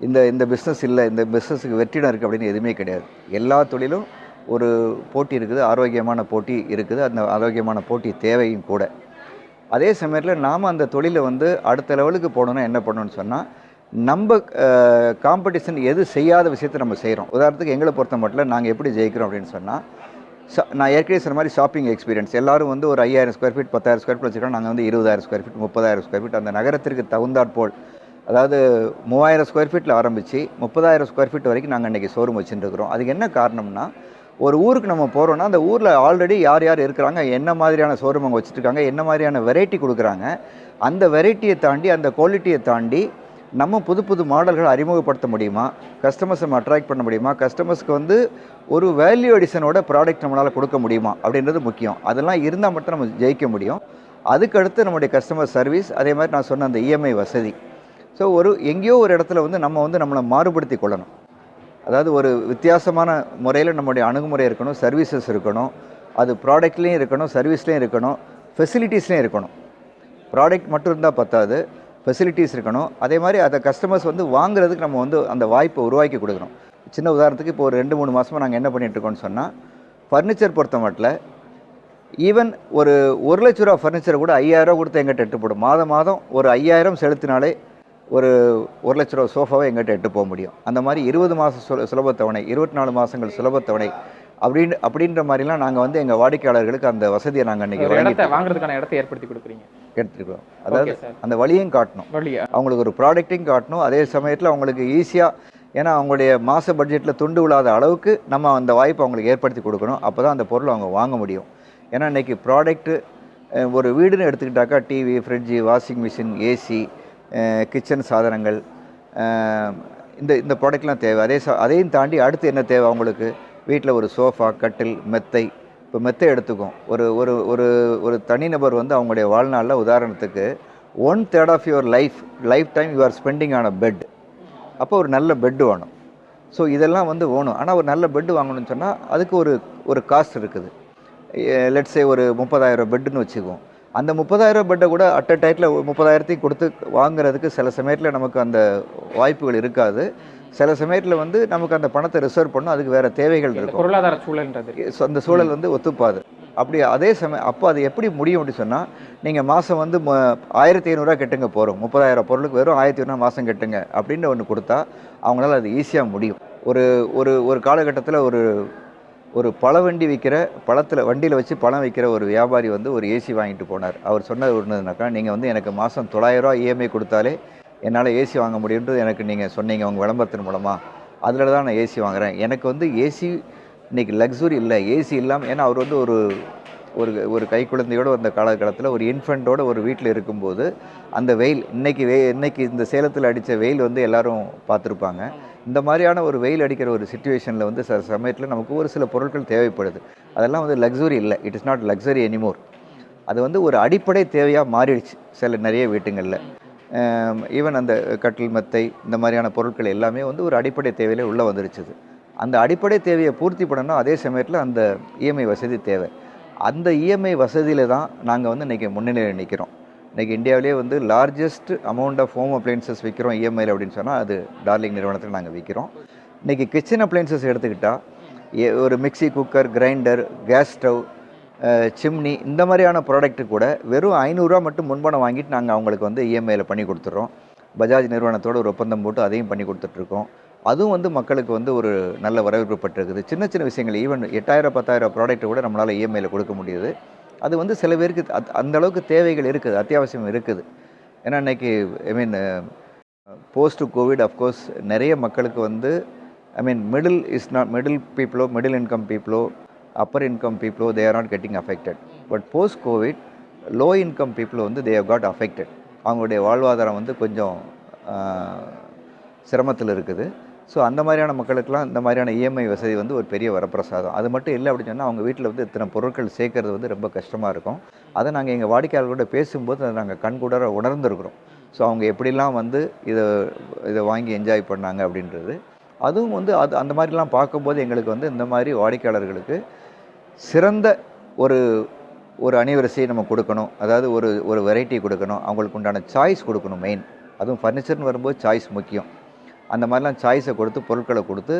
இந்த இந்த பிஸ்னஸ் இல்லை இந்த பிஸ்னஸுக்கு வெற்றிடம் இருக்குது அப்படின்னு எதுவுமே கிடையாது. எல்லா தொழிலும் ஒரு போட்டி இருக்குது ஆரோக்கியமான போட்டி இருக்குது அந்த ஆரோக்கியமான போட்டி தேவையும் கூட. அதே சமயத்தில் நாம் அந்த தொழிலை வந்து அடுத்த லெவலுக்கு போகணுன்னா என்ன பண்ணணும்னு சொன்னால் நம்ம காம்படிஷன் எது செய்யாத விஷயத்தை நம்ம செய்கிறோம் உதாரணத்துக்கு எங்களை பொறுத்த மட்டும் நாங்கள் எப்படி ஜெயிக்கிறோம் அப்படின்னு சொன்னால் நான் ஏற்கனவே சொன்ன மாதிரி ஷாப்பிங் எக்ஸ்பீரியன்ஸ் எல்லாரும் வந்து ஒரு ஐயாயிரம் ஸ்கொயர் ஃபீட் பத்தாயிரம் ஸ்கொயர் ஃபீட் வச்சுருக்கோம் நாங்கள் வந்து இருபதாயிரம் ஸ்கொயர் ஃபீட் முப்பதாயிரம் ஸ்கொயர் ஃபீட் அந்த நகரத்திற்கு தகுந்தாற்போல் அதாவது மூவாயிரம் ஸ்கொயர் ஃபீட்டில் ஆரம்பித்து முப்பதாயிரம் ஸ்கொயர் ஃபீட் வரைக்கும் நாங்கள் இன்றைக்கி ஷோரூம் வச்சுட்டு அதுக்கு என்ன காரணம்னா ஒரு ஊருக்கு நம்ம போகிறோன்னா அந்த ஊரில் ஆல்ரெடி யார் யார் இருக்கிறாங்க என்ன மாதிரியான ஷோரூம் அங்கே வச்சுருக்காங்க என்ன மாதிரியான வெரைட்டி கொடுக்குறாங்க அந்த வெரைட்டியை தாண்டி அந்த குவாலிட்டியை தாண்டி நம்ம புது புது மாடல்களை அறிமுகப்படுத்த முடியுமா? கஸ்டமர்ஸை நம்ம அட்ராக்ட் பண்ண முடியுமா? கஸ்டமர்ஸ்க்கு வந்து ஒரு வேல்யூ அடிஷனோட ப்ராடக்ட் நம்மளால் கொடுக்க முடியுமா? அப்படின்றது முக்கியம். அதெல்லாம் இருந்தால் மட்டும் நம்ம ஜெயிக்க முடியும். அதுக்கடுத்து நம்முடைய கஸ்டமர் சர்வீஸ் அதே மாதிரி நான் சொன்ன அந்த இஎம்ஐ வசதி. ஸோ ஒரு எங்கேயோ ஒரு இடத்துல வந்து நம்ம வந்து நம்மளை மாறுபடுத்தி கொள்ளணும். அதாவது ஒரு வித்தியாசமான முறையில் நம்முடைய அணுகுமுறை இருக்கணும் சர்வீசஸ் இருக்கணும் அது ப்ராடக்ட்லேயும் இருக்கணும் சர்வீஸ்லேயும் இருக்கணும் ஃபெசிலிட்டிஸ்லேயும் இருக்கணும். ப்ராடக்ட் மட்டும் இருந்தால் பத்தாது. ஃபெசிலிட்டிஸ் இருக்கணும். அதே மாதிரி அதை கஸ்டமர்ஸ் வந்து வாங்குறதுக்கு நம்ம வந்து அந்த வாய்ப்பை உருவாக்கி கொடுக்கணும். சின்ன உதாரணத்துக்கு இப்போ ஒரு ரெண்டு மூணு மாதமாக நாங்கள் என்ன பண்ணிட்டு இருக்கோம்னு சொன்னால் ஃபர்னிச்சர் பொறுத்த மட்டும் ஈவன் ஒரு ஒரு லட்ச ரூபா ஃபர்னிச்சரை கூட ஐயாயிரம் கொடுத்து எங்கிட்ட எட்டு போடும். மாதம் மாதம் ஒரு ஐயாயிரம் செலுத்தினாலே ஒரு ஒரு லட்ச ரூபா சோஃபாவை எங்கிட்ட எட்டு போக முடியும். அந்த மாதிரி இருபது மாதம் சுல சுலபத்தவணை இருபத்தி நாலு மாதங்கள் சுலபத்தவணை அப்படின்னு அப்படின்ற மாதிரிலாம் நாங்கள் வந்து எங்கள் வாடிக்கையாளர்களுக்கு அந்த வசதியை நாங்கள் இடத்த வாங்குறதுக்கான இடத்தை ஏற்படுத்தி கொடுக்குறீங்க. எடுத்துருக்கோம் அதாவது அந்த வழியும் காட்டணும். அவங்களுக்கு ஒரு ப்ராடக்ட்டையும் காட்டணும். அதே சமயத்தில் அவங்களுக்கு ஈஸியாக ஏன்னா அவங்களுடைய மாத பட்ஜெட்டில் துண்டு விழாத அளவுக்கு நம்ம அந்த வாய்ப்பை அவங்களுக்கு ஏற்படுத்தி கொடுக்கணும். அப்போ தான் அந்த பொருளை அவங்க வாங்க முடியும். ஏன்னா இன்றைக்கி ப்ராடக்ட்டு ஒரு வீடுன்னு எடுத்துக்கிட்டாக்கா TV fridge washing machine AC kitchen சாதனங்கள் இந்த இந்த ப்ராடக்ட்லாம் தேவை. அதே ச அதையும் தாண்டி அடுத்து என்ன தேவை அவங்களுக்கு? வீட்டில் ஒரு சோஃபா கட்டில் மெத்தை இப்போ மெத்தை எடுத்துக்கும் ஒரு ஒரு ஒரு ஒரு தனிநபர் வந்து அவங்களுடைய வாழ்நாளில் உதாரணத்துக்கு one third of your life lifetime you are spending on a bed அப்போ ஒரு நல்ல பெட்டு வேணும். ஸோ இதெல்லாம் வந்து வேணும். ஆனால் ஒரு நல்ல பெட்டு வாங்கணும்னு சொன்னால் அதுக்கு ஒரு ஒரு காஸ்ட் இருக்குது. லெட்ஸே ஒரு முப்பதாயிரம் பெட்டுன்னு வச்சுக்குவோம் அந்த முப்பதாயிரம் பெட்டை கூட அட் அ டைட்டில் முப்பதாயிரத்தையும் கொடுத்து வாங்குறதுக்கு சில சமயத்தில் நமக்கு அந்த வாய்ப்புகள் இருக்காது. சில சமயத்தில் வந்து நமக்கு அந்த பணத்தை ரிசர்வ் பண்ணணும் அதுக்கு வேறு தேவைகள் இருக்கும். பொருளாதார சூழல்ன்றது. அந்த சூழல் வந்து ஒத்துப்பாது. அப்படி அதே சமயம் அப்போ அது எப்படி முடியும் அப்படின்னு சொன்னால் நீங்கள் மாதம் வந்து ம- ஆயிரத்தி ஐநூறுரூவா கட்டுங்க போகிறோம் முப்பதாயிரம் பொருளுக்கு வெறும் ஆயிரத்தி ஐநூறுவா மாதம் கட்டுங்க அப்படின்னு ஒன்று கொடுத்தா அவங்களால அது ஈஸியாக முடியும். ஒரு ஒரு ஒரு காலகட்டத்தில் ஒரு ஒரு பழ வண்டி விற்கிற பழத்தில் வண்டியில் வச்சு பழம் விற்கிற ஒரு வியாபாரி வந்து ஒரு ஏசி வாங்கிட்டு போனார். அவர் சொன்னது ஒன்றுனாக்கா நீங்கள் வந்து எனக்கு மாதம் தொள்ளாயிரரூவா இஎம்ஐ கொடுத்தாலே என்னால் ஏசி வாங்க முடியுன்றது எனக்கு நீங்கள் சொன்னீங்க உங்கள் விளம்பரத்தின் மூலமாக அதில் தான் நான் ஏசி வாங்குகிறேன் எனக்கு வந்து ஏசி இன்றைக்கி லக்ஸுரி இல்லை. ஏசி இல்லாமல் ஏன்னா அவர் வந்து ஒரு ஒரு ஒரு கை குழந்தையோடு அந்த காலகட்டத்தில் ஒரு இன்ஃபென்ட்டோட ஒரு வீட்டில் இருக்கும்போது அந்த வெயில் இன்றைக்கி வெ இன்றைக்கி இந்த சேலத்தில் அடித்த வெயில் வந்து எல்லாரும் பார்த்துருப்பாங்க. இந்த மாதிரியான ஒரு வெயில் அடிக்கிற ஒரு சுச்சுவேஷனில் வந்து சில சமயத்தில் நமக்கு ஒரு சில பொருட்கள் தேவைப்படுது. அதெல்லாம் வந்து லக்ஸுரி இல்லை. It is not luxury anymore அது வந்து ஒரு அடிப்படை தேவையாக மாறிடுச்சு சில நிறைய வீட்டுங்களில். ஈவன் அந்த கட்டில் மெத்தை இந்த மாதிரியான பொருட்கள் எல்லாமே வந்து ஒரு அடிப்படை தேவையிலே உள்ளே வந்துருச்சுது. அந்த அடிப்படை தேவையை பூர்த்தி பண்ணணும் அதே சமயத்தில் அந்த இஎம்ஐ வசதி தேவை. அந்த இஎம்ஐ வசதியில் தான் நாங்கள் வந்து இன்றைக்கி முன்னிலையில் நிற்கிறோம் இன்றைக்கி இந்தியாவிலே வந்து largest amount of home appliances விற்கிறோம் இஎம்ஐயில் அப்படின்னு சொன்னால் அது டார்லிங் நிறுவனத்தில் நாங்கள் விற்கிறோம் இன்றைக்கி கிச்சன் அப்ளைன்சஸ் எடுத்துக்கிட்டால் ஏ- ஒரு mixie cooker grinder gas stove chimney இந்த மாதிரியான ப்ராடக்ட்டு கூட வெறும் ஐநூறுரூவா மட்டும் முன்பணம் வாங்கிட்டு நாங்கள் அவங்களுக்கு வந்து இஎம்ஐயில் பண்ணி கொடுத்துட்றோம். பஜாஜ் நிறுவனத்தோட ஒரு ஒப்பந்தம் போட்டு அதையும் பண்ணி கொடுத்துட்ருக்கோம். அதுவும் வந்து மக்களுக்கு வந்து ஒரு நல்ல வரவேற்பு பெற்றிருக்குது. சின்ன சின்ன விஷயங்கள் ஈவன் எட்டாயிரம் பத்தாயிரம் ப்ராடக்ட் கூட நம்மளால் இஎம்ஐயில் கொடுக்க முடியுது. அது வந்து சில பேருக்கு அத்- அந்த அளவுக்கு தேவைகள் இருக்குது அத்தியாவசியம் இருக்குது. ஏன்னா இன்றைக்கி I mean post covid of course நிறைய மக்களுக்கு வந்து I mean middle is not middle people middle income people upper income people they are not getting affected but post covid low income people வந்து தேவ் காட் அஃபெக்டட் அவங்களுடைய வாழ்வாதாரம் வந்து கொஞ்சம் சிரமத்தில் இருக்குது. ஸோ அந்த மாதிரியான மக்களுக்கெல்லாம் இந்த மாதிரியான இஎம்ஐ வசதி வந்து ஒரு பெரிய வரப்பிரசாதம். அது மட்டும் இல்லை அப்படின்னு சொன்னால் அவங்க வீட்டில் வந்து இத்தனை பொருட்கள் சேர்க்கறது வந்து ரொம்ப கஷ்டமாக இருக்கும். அதை நாங்கள் எங்கள் வாடிக்கையாளர்களோட பேசும்போது அதை நாங்கள் கண்கூட உணர்ந்துருக்குறோம். ஸோ அவங்க எப்படிலாம் வந்து இதை இதை வாங்கி என்ஜாய் பண்ணாங்க அப்படின்றது. அதுவும் வந்து அது அந்த மாதிரிலாம் பார்க்கும்போது எங்களுக்கு வந்து இந்த மாதிரி வாடிக்கையாளர்களுக்கு சிறந்த ஒரு ஒரு அணிவரிசையை நம்ம கொடுக்கணும். அதாவது ஒரு ஒரு வெரைட்டி கொடுக்கணும். அவங்களுக்கு உண்டான சாய்ஸ் கொடுக்கணும் மெயின் அதுவும் ஃபர்னிச்சர்னு வரும்போது சாய்ஸ் முக்கியம். அந்த மாதிரிலாம் சாய்ஸை கொடுத்து பொருட்களை கொடுத்து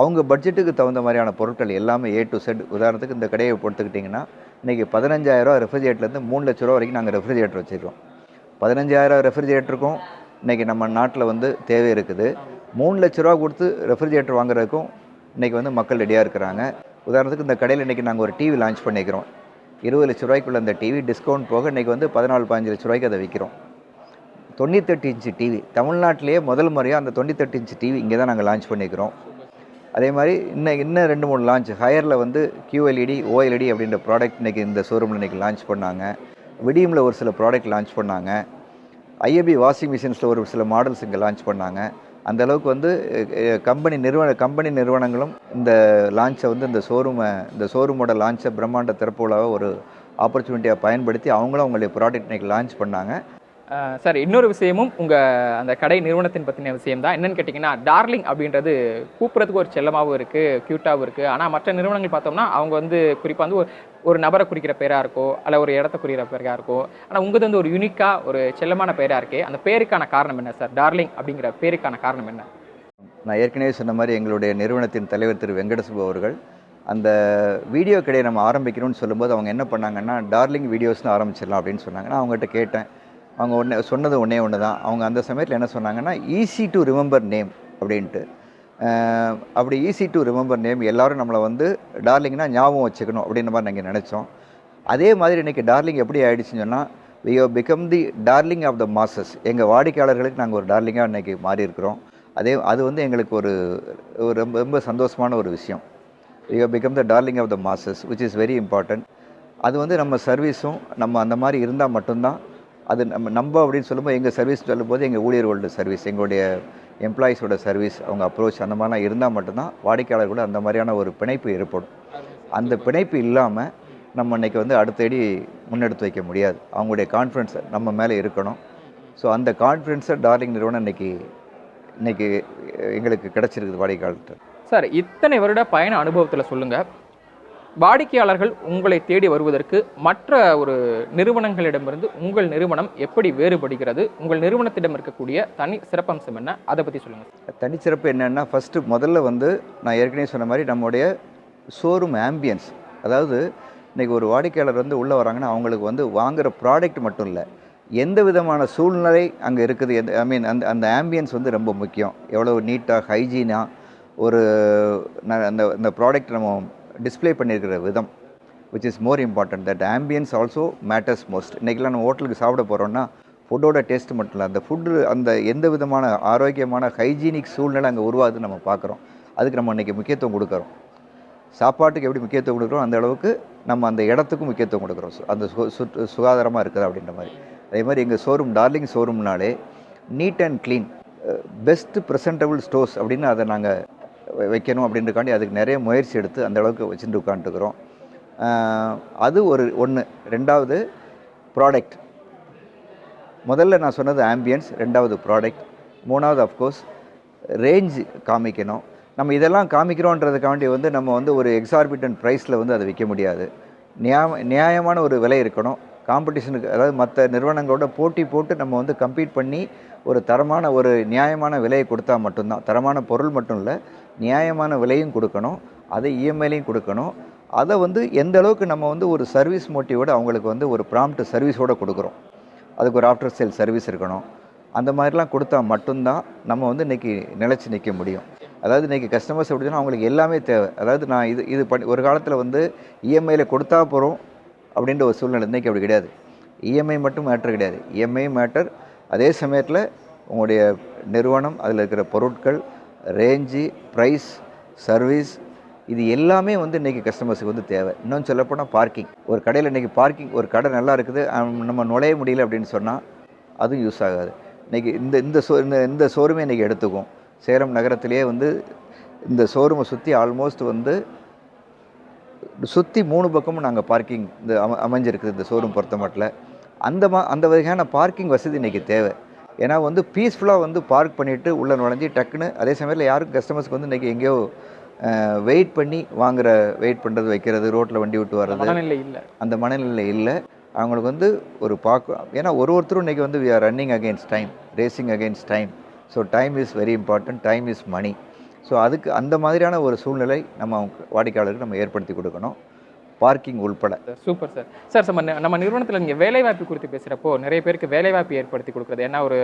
அவங்க பட்ஜெட்டுக்கு தகுந்த மாதிரியான பொருட்கள் எல்லாமே ஏ டு செட் உதாரணத்துக்கு இந்த கடையை பொறுத்துக்கிட்டிங்கன்னா இன்றைக்கி பதினஞ்சாயிரரூவா ரெஃப்ரிஜரேட்டர்லேருந்து மூணு லட்ச ரூபா வரைக்கும் நாங்கள் ரெஃப்ரிஜரேட்டர் வச்சுருக்கோம். பதினஞ்சாயிரம் ரெஃப்ரிஜரேட்டருக்கும் இன்றைக்கி நம்ம நாட்டில் வந்து தேவை இருக்குது. மூணு லட்ச ரூபா கொடுத்து ரெஃப்ரிஜரேட்டர் வாங்குறதுக்கும் இன்றைக்கி வந்து மக்கள் ரெடியாக இருக்கிறாங்க. உதாரணத்துக்கு இந்த கடையில் இன்றைக்கி நாங்கள் ஒரு டிவி லான்ச் பண்ணிக்கிறோம். இருபது லட்ச ரூபாய்க்குள்ள அந்த டிவி டிஸ்கவுண்ட் போக இன்றைக்கி வந்து பதினாலு பதினஞ்சு லட்ச ரூபாய்க்கு அதை விற்கிறோம் தொண்ணூத்தெட்டு இன்ச்சு டிவி தமிழ்நாட்டிலேயே முதல் முறையாக அந்த தொண்ணூத்தெட்டு இன்ச்சு டிவி இங்கே தான் நாங்கள் லான்ச் பண்ணிக்கிறோம். அதே மாதிரி இன்னும் இன்னும் ரெண்டு மூணு லான்ச் ஹையரில் வந்து கியூஎல்இடி ஓஎல்இடி அப்படின்ற ப்ராடக்ட் இன்றைக்கி இந்த ஷோரூமில் இன்றைக்கி லான்ச் பண்ணாங்க. விடியமில் ஒரு சில ப்ராடக்ட் லான்ச் பண்ணாங்க. ஐஏபி வாஷிங் மிஷின்ஸில் ஒரு சில மாடல்ஸ் இங்கே லான்ச் பண்ணாங்க. அந்த அளவுக்கு வந்து கம்பெனி நிறுவன கம்பெனி நிறுவனங்களும் இந்த லான்ச்சை வந்து இந்த ஷோரூமை இந்த ஷோரூமோட லான்ச்சை பிரம்மாண்ட திறப்பு ஒரு ஆப்பர்ச்சுனிட்டியாக பயன்படுத்தி அவங்களும் அவங்களுடைய ப்ராடக்ட் இன்றைக்கி லான்ச் பண்ணாங்க. சார் இன்னொரு விஷயமும் உங்கள் அந்த கடை நிறுவனத்தின் பற்றின விஷயம் தான். என்னென்னு கேட்டிங்கன்னா டார்லிங் அப்படின்றது கூப்பிட்றதுக்கு ஒரு செல்லமாகவும் இருக்குது க்யூட்டாகவும் இருக்குது ஆனால் மற்ற நிறுவனங்கள் பார்த்தோம்னா அவங்க வந்து குறிப்பாக வந்து ஒரு ஒரு நபரை குறிக்கிற பேராக இருக்கோ அல்ல ஒரு இடத்த குறிக்கிற பேராக இருக்கோ ஆனால் உங்கது வந்து ஒரு யூனிக்காக ஒரு செல்லமான பேராக இருக்கே அந்த பேருக்கான காரணம் என்ன சார் டார்லிங் அப்படிங்கிற பேருக்கான காரணம் என்ன? நான் ஏற்கனவே சொன்ன மாதிரி எங்களுடைய நிறுவனத்தின் தலைவர் திரு வெங்கடசுபு அவர்கள் அந்த வீடியோ கடையை நம்ம ஆரம்பிக்கணும்னு சொல்லும்போது அவங்க என்ன பண்ணாங்கன்னா டார்லிங் வீடியோஸ்னு ஆரம்பிச்சிடலாம் அப்படின்னு சொன்னாங்க. நான் அவங்ககிட்ட கேட்டேன். அவங்க ஒன்று சொன்னது ஒன்றே ஒன்று தான் அவங்க அந்த சமயத்தில் என்ன சொன்னாங்கன்னா ஈஸி டு ரிமெம்பர் நேம் அப்படின்ட்டு. அப்படி ஈஸி டு ரிமெம்பர் நேம் எல்லோரும் நம்மளை வந்து டார்லிங்னா ஞாபகம் வச்சுக்கணும் அப்படின்ற மாதிரி நாங்கள் நினச்சோம். அதே மாதிரி இன்றைக்கி டார்லிங் எப்படி ஆகிடுச்சுன்னு சொன்னால் we have become the Darling of the masses எங்கள் வாடிக்கையாளர்களுக்கு நாங்கள் ஒரு டார்லிங்காக இன்றைக்கி மாறி இருக்கிறோம் அதே அது வந்து எங்களுக்கு ஒரு ஒரு ரொம்ப ரொம்ப சந்தோஷமான ஒரு விஷயம். We have become the Darling of the masses which is very important அது வந்து நம்ம சர்வீஸும் நம்ம அந்த மாதிரி இருந்தால் மட்டும்தான். அது நம்ம நம்ம அப்படின்னு சொல்லும்போது எங்கள் சர்வீஸ் சொல்லும்போது எங்கள் ஊழியர்களோட சர்வீஸ் எங்களுடைய எம்ப்ளாயீஸோட சர்வீஸ் அவங்க அப்ரோச் அந்த மாதிரிலாம் இருந்தால் மட்டும்தான் வாடிக்கையாளர் கூட அந்த மாதிரியான ஒரு பிணைப்பு ஏற்படும். அந்த பிணைப்பு இல்லாமல் நம்ம இன்னைக்கு வந்து அடுத்தடி முன்னெடுத்து வைக்க முடியாது. அவங்களுடைய கான்ஃபிடன்ஸ் நம்ம மேலே இருக்கணும். ஸோ அந்த கான்ஃபிடென்ஸை டார்லிங் நிறுவனம் இன்னைக்கு இன்றைக்கி எங்களுக்கு கிடச்சிருக்குது வாடிக்கையாளர்கிட்ட. சார் இத்தனை வருட பயண அனுபவத்தில் சொல்லுங்கள் வாடிக்கையாளர்கள் உங்களை தேடி வருவதற்கு மற்ற ஒரு நிறுவனங்களிடமிருந்து உங்கள் நிறுவனம் எப்படி வேறுபடுகிறது உங்கள் நிறுவனத்திடம் இருக்கக்கூடிய தனி சிறப்பம்சம் என்ன? அதை பற்றி சொல்லுங்கள் தனிச்சிறப்பு என்னென்னா ஃபஸ்ட்டு முதல்ல வந்து நான் ஏற்கனவே சொன்ன மாதிரி நம்முடைய ஷோரூம் ஆம்பியன்ஸ் அதாவது இன்றைக்கி ஒரு வாடிக்கையாளர் வந்து உள்ளே வராங்கன்னா அவங்களுக்கு வந்து வாங்குகிற ப்ராடக்ட் மட்டும் இல்லை எந்த விதமான சூழ்நிலை அங்கே இருக்குது? எந்த ஐ மீன் அந்த அந்த ஆம்பியன்ஸ் வந்து ரொம்ப முக்கியம். எவ்வளோ நீட்டாக ஹைஜீனாக ஒரு ந- அந்த அந்த ப்ராடக்ட் நம்ம டிஸ்ப்ளே பண்ணியிருக்கிற விதம் which is more important that ambience also matters most இன்றைக்கெலாம் நம்ம ஹோட்டலுக்கு சாப்பிட போகிறோன்னா ஃபுட்டோட டேஸ்ட் மட்டும் இல்லை அந்த ஃபுட்டு அந்த எந்த விதமான ஆரோக்கியமான ஹைஜீனிக் சூழ்நிலை அங்கே உருவாகுதுன்னு நம்ம பார்க்குறோம். அதுக்கு நம்ம இன்றைக்கி முக்கியத்துவம் கொடுக்குறோம். சாப்பாட்டுக்கு எப்படி முக்கியத்துவம் கொடுக்குறோம்? அந்த அளவுக்கு நம்ம அந்த இடத்துக்கும் முக்கியத்துவம் கொடுக்குறோம். அந்த சுற்று சுகாதாரமாக இருக்குது அப்படின்ற மாதிரி. அதே மாதிரி எங்கள் showroom Darling ஷோரூம்னாலே neat and clean best presentable stores அப்படின்னு அதை நாங்கள் வைக்கணும் அப்படின்றக்காண்டி அதுக்கு நிறைய முயற்சி எடுத்து அந்த அளவுக்கு வச்சுட்டு உட்காந்துருக்குறோம். அது ஒரு ஒன்று ரெண்டாவது ப்ராடக்ட் முதல்ல நான் சொன்னது ஆம்பியன்ஸ் ரெண்டாவது ப்ராடக்ட் மூணாவது அஃப்கோர்ஸ் ரேஞ்ச் காமிக்கணும். நம்ம இதெல்லாம் காமிக்கிறோன்றதுக்காண்டி வந்து நம்ம வந்து ஒரு எக்ஸார்பிட்டன் ப்ரைஸில் வந்து அதை விற்க முடியாது. நியாய நியாயமான ஒரு விலை இருக்கணும். காம்படிஷனுக்கு அதாவது மற்ற நிறுவனங்களோட போட்டி போட்டு நம்ம வந்து கம்பீட் பண்ணி ஒரு தரமான ஒரு நியாயமான விலையை கொடுத்தா மட்டும்தான். தரமான பொருள் மட்டும் இல்லை நியாயமான விலையும் கொடுக்கணும். அதை இஎம்ஐலையும் கொடுக்கணும். அதை வந்து எந்த அளவுக்கு நம்ம வந்து ஒரு சர்வீஸ் மோட்டிவோட அவங்களுக்கு வந்து ஒரு ப்ராம்ப்ட் சர்வீஸோடு கொடுக்குறோம். அதுக்கு ஒரு ஆஃப்டர் சேல் சர்வீஸ் இருக்கணும். அந்த மாதிரிலாம் கொடுத்தா மட்டும்தான் நம்ம வந்து இன்றைக்கி நிலச்சி நிற்க முடியும். அதாவது இன்றைக்கி கஸ்டமர்ஸ் எப்படின்னா அவங்களுக்கு எல்லாமே தேவை. அதாவது நான் இது இது பண்ணி ஒரு காலத்தில் வந்து இஎம்ஐயில் கொடுத்தா போகிறோம் அப்படின்ற ஒரு சூழ்நிலை இன்றைக்கி அப்படி கிடையாது. இஎம்ஐ மட்டும் மேட்டர் கிடையாது. இஎம்ஐ மேட்டர் அதே சமயத்தில் உங்களுடைய நிறுவனம் அதில் இருக்கிற பொருட்கள் ரேஞ்சு ப்ரைஸ் சர்வீஸ் இது எல்லாமே வந்து இன்றைக்கி கஸ்டமர்ஸுக்கு வந்து தேவை. இன்னும் சொல்லப்போனால் பார்க்கிங் ஒரு கடையில் இன்றைக்கி பார்க்கிங் ஒரு கடை நல்லா இருக்குது நம்ம நுழைய முடியல அப்படின்னு சொன்னால் அதுவும் யூஸ் ஆகாது. இன்றைக்கி இந்த இந்த ஷோ இந்த இந்த ஷோரூமே இன்றைக்கி எடுத்துக்கும் சேலம் நகரத்திலேயே வந்து இந்த ஷோரூமை சுற்றி ஆல்மோஸ்ட் வந்து சுற்றி மூணு பக்கமும் நாங்கள் பார்க்கிங் இந்த அம அமைஞ்சிருக்குது இந்த ஷோரூம் பொறுத்த மட்டும் அந்த மா அந்த வகையான பார்க்கிங் வசதி இன்றைக்கி தேவை. ஏன்னா வந்து பீஸ்ஃபுல்லாக வந்து பார்க் பண்ணிவிட்டு உள்ளே நுழைஞ்சி டக்குன்னு அதே சமயத்தில் யாருக்கும் கஸ்டமர்ஸ்க்கு வந்து இன்றைக்கி எங்கேயோ வெயிட் பண்ணி வாங்குற வெயிட் பண்ணுறது வைக்கிறது ரோட்டில் வண்டி விட்டு வர்றது மனநிலை இல்லை. அந்த மனநிலை இல்லை. அவங்களுக்கு வந்து ஒரு பார்க்க ஏன்னா ஒரு ஒருத்தரும் இன்றைக்கி வந்து we are running against time racing against time so time is very important time is money so அதுக்கு அந்த மாதிரியான ஒரு சூழ்நிலை நம்ம அவங்க வாடிக்கையாளருக்கு நம்ம ஏற்படுத்தி கொடுக்கணும். பார்க்கிங் உள்பட. Super sir. சார் நம்ம நம்ம நிறுவனத்தில் நீங்கள் வேலைவாய்ப்பு குறித்து பேசுகிறப்போ நிறைய பேருக்கு வேலைவாய்ப்பு ஏற்படுத்தி கொடுக்குறது. ஏன்னா ஒரு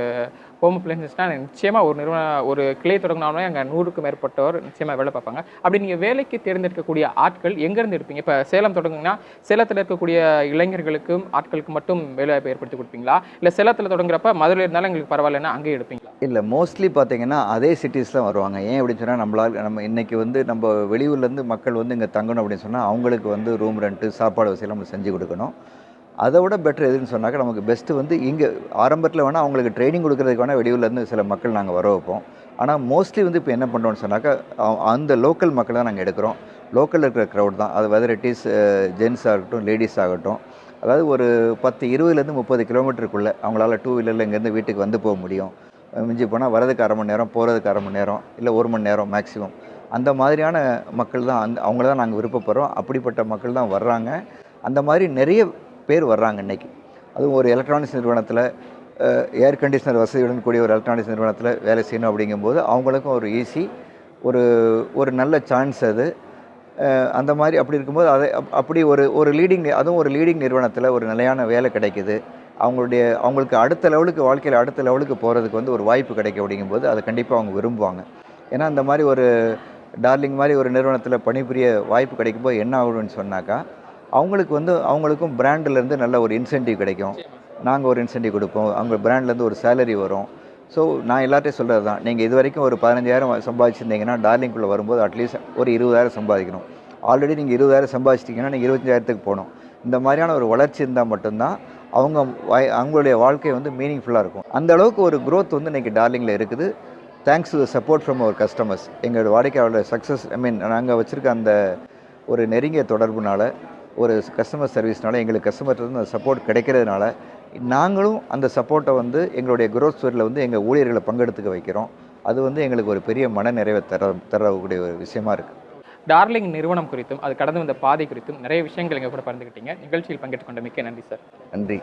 ஹோம் அப்ளைன்சஸ்னால் நிச்சயமாக ஒரு நிறுவன ஒரு கிளை தொடங்கினாலும் அங்கே நூறுக்கும் மேற்பட்டவர் நிச்சயமாக வேலை பார்ப்பாங்க. அப்படி நீங்கள் வேலைக்கு தேர்ந்தெடுக்கக்கூடிய ஆட்கள் எங்கேருந்து எடுப்பீங்க? இப்போ சேலம் தொடங்குங்கன்னா சேலத்தில் இருக்கக்கூடிய இளைஞர்களுக்கும் ஆட்களுக்கு மட்டும் வேலைவாய்ப்பு ஏற்படுத்தி கொடுப்பீங்களா? இல்லை சேலத்தில் தொடங்குறப்ப மதுரையில் இருந்தாலும் எங்களுக்கு பரவாயில்லன்னா அங்கேயே எடுப்பீங்களா? இல்லை மோஸ்ட்லி பார்த்தீங்கன்னா அதே சிட்டிஸ் தான் வருவாங்க. ஏன் அப்படின்னு சொன்னால் நம்மளால் நம்ம இன்றைக்கி வந்து நம்ம வெளியூர்லேருந்து மக்கள் வந்து இங்கே தங்கணும் அப்படின்னு சொன்னால் அவங்களுக்கு வந்து ரூம் ரெண்ட்டு சாப்பாடு வசதியெல்லாம் நம்ம செஞ்சு கொடுக்கணும். அதை விட பெட்டர் எதுன்னு சொன்னாக்கா நமக்கு பெஸ்ட்டு வந்து இங்கே ஆரம்பத்தில் வேணால் அவங்களுக்கு ட்ரைனிங் கொடுக்குறதுக்கு வேணால் வெளியூர்லேருந்து சில மக்கள் நாங்கள் வர வைப்போம். ஆனால் மோஸ்ட்லி வந்து இப்போ என்ன பண்ணுறோம்னு சொன்னாக்கா அந்த லோக்கல் மக்கள் தான் நாங்கள் எடுக்கிறோம். லோக்கலில் இருக்கிற க்ரௌட் தான். அது வெதர் இட் இஸ் ஜென்ஸ் ஆகட்டும் லேடிஸ் ஆகட்டும் அதாவது ஒரு பத்து இருபதுலேருந்து முப்பது கிலோமீட்டருக்குள்ளே அவங்களால டூ வீலரில் இங்கேருந்து வீட்டுக்கு வந்து போக முடியும். மிஞ்சி போனால் வரதுக்கு அரை மணி நேரம் போகிறதுக்கு அரை மணி நேரம் இல்லை ஒரு மணி நேரம் மேக்ஸிமம் அந்த மாதிரியான மக்கள் தான் அந்த அவங்கள தான் நாங்கள் விருப்பப்படுறோம். அப்படிப்பட்ட மக்கள் தான் வர்றாங்க. அந்த மாதிரி நிறைய பேர் வர்றாங்க இன்றைக்கி அதுவும் ஒரு எலக்ட்ரானிக்ஸ் நிறுவனத்தில் ஏர் கண்டிஷனர் வசதியுடன் கூடிய ஒரு எலக்ட்ரானிக்ஸ் நிறுவனத்தில் வேலை செய்யணும் அப்படிங்கும்போது அவங்களுக்கும் ஒரு ஈஸி ஒரு ஒரு நல்ல சான்ஸ் அது. அந்த மாதிரி அப்படி இருக்கும்போது அதை அப்படி ஒரு ஒரு லீடிங் அதுவும் ஒரு லீடிங் நிறுவனத்தில் ஒரு நிலையான வேலை கிடைக்குது. அவங்களுடைய அவங்களுக்கு அடுத்த லெவலுக்கு வாழ்க்கையில் அடுத்த லெவலுக்கு போகிறதுக்கு வந்து ஒரு வாய்ப்பு கிடைக்கும் அப்படிங்கும்போது அதை கண்டிப்பாக அவங்க விரும்புவாங்க. ஏன்னா அந்த மாதிரி ஒரு டார்லிங் மாதிரி ஒரு நிறுவனத்தில் பணிபுரிய வாய்ப்பு கிடைக்கும்போது என்ன ஆகும்னு சொன்னாக்கா அவங்களுக்கு வந்து அவங்களுக்கும் பிராண்ட்லேருந்து நல்ல ஒரு இன்சென்டிவ் கிடைக்கும். நாங்கள் ஒரு இன்சென்டிவ் கொடுப்போம். அவங்க பிராண்ட்லேருந்து ஒரு சேலரி வரும். ஸோ நான் எல்லார்ட்டையும் சொல்கிறது தான் நீங்கள் இது வரைக்கும் ஒரு பதினஞ்சாயிரம் சம்பாதிச்சிருந்தீங்கன்னா டார்லிங்குள்ளே வரும்போது அட்லீஸ்ட் ஒரு இருபதாயிரம் சம்பாதிக்கணும். ஆல்ரெடி நீங்கள் இருபதாயிரம் சம்பாதிச்சிட்டிங்கன்னா நீங்கள் இருபத்தஞ்சாயிரத்துக்கு போகணும். இந்த மாதிரியான ஒரு வளர்ச்சி இருந்தால் மட்டும்தான் அவங்க வாய்- அவங்களுடைய வாழ்க்கை வந்து மீனிங்ஃபுல்லாக இருக்கும். அந்த அளவுக்கு ஒரு க்ரோத் வந்து இன்றைக்கி டார்லிங்கில் இருக்குது. Thanks to support from our customers எங்களோட வாடிக்கையாளர் சக்ஸஸ் ஐ மீன் நாங்கள் வச்சுருக்க அந்த ஒரு நெருங்கிய தொடர்புனால ஒரு கஸ்டமர் சர்வீஸ்னால எங்களுக்கு கஸ்டமர்லேருந்து அந்த சப்போர்ட் கிடைக்கிறதுனால நாங்களும் அந்த சப்போர்ட்டை வந்து எங்களுடைய growth ஸ்டோரியில் வந்து எங்கள் ஊழியர்களை பங்கெடுத்துக்க வைக்கிறோம். அது வந்து எங்களுக்கு ஒரு பெரிய மன நிறைவை தர தரக்கூடிய ஒரு விஷயமா இருக்குது டார்லிங் நிறுவனம் குறித்தும் அது கடந்து வந்த பாதை குறித்தும் நிறைய விஷயங்கள் எங்க கூட பகிர்ந்துக்கிட்டீங்க நிகழ்ச்சியில் பங்கேற்றுக் கொண்ட மிக்க நன்றி சார் நன்றி.